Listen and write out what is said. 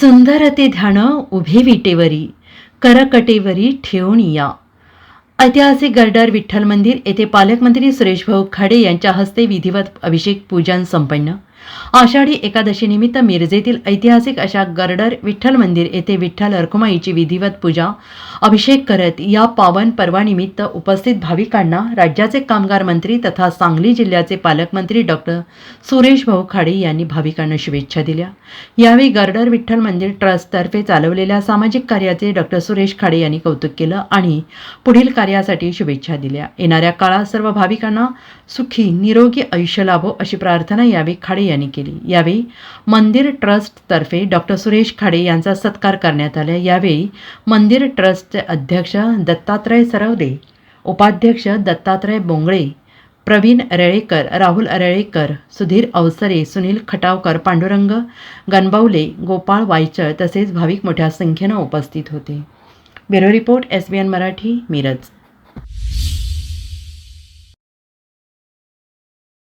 सुंदर ते ध्यान उभे विटेवरी करकटेवरी ठेवून या. ऐतिहासिक गर्डर विठ्ठल मंदिर येथे पालकमंत्री सुरेशभाऊ खाडे यांच्या हस्ते विधिवत अभिषेक पूजन संपन्न. आषाढी एकादशी निमित्त मिरजेतील ऐतिहासिक अशा गर्डर विठ्ठल मंदिर येथे विठ्ठल रखुमाईची विधिवत पूजा अभिषेक करत या पावन पर्वानिमित्त उपस्थित भाविकांना राज्याचे कामगार मंत्री तथा सांगली जिल्ह्याचे पालकमंत्री डॉक्टर सुरेश भाऊ खाडे यांनी भाविकांना शुभेच्छा दिल्या. यावेळी गर्डर विठ्ठल मंदिर ट्रस्टतर्फे चालवलेल्या सामाजिक कार्याचे डॉक्टर सुरेश खाडे यांनी कौतुक केलं आणि पुढील कार्यासाठी शुभेच्छा दिल्या. येणाऱ्या काळात सर्व भाविकांना सुखी निरोगी आयुष्य लाभो अशी प्रार्थना यावेळी खाडे यांनी केली. यावेळी मंदिर ट्रस्टतर्फे डॉक्टर सुरेश खाडे यांचा सत्कार करण्यात आला. यावेळी मंदिर ट्रस्टचे अध्यक्ष दत्तात्रय सरवदे उपाध्यक्ष दत्तात्रय बोंगळे प्रवीण रेळेकर राहुल रेळेकर सुधीर अवसरे सुनील खटावकर पांडुरंग गणबावले गोपाळ वायचळ तसेच भाविक मोठ्या संख्येनं उपस्थित होते. Bureau report S B N Marathi Miraj.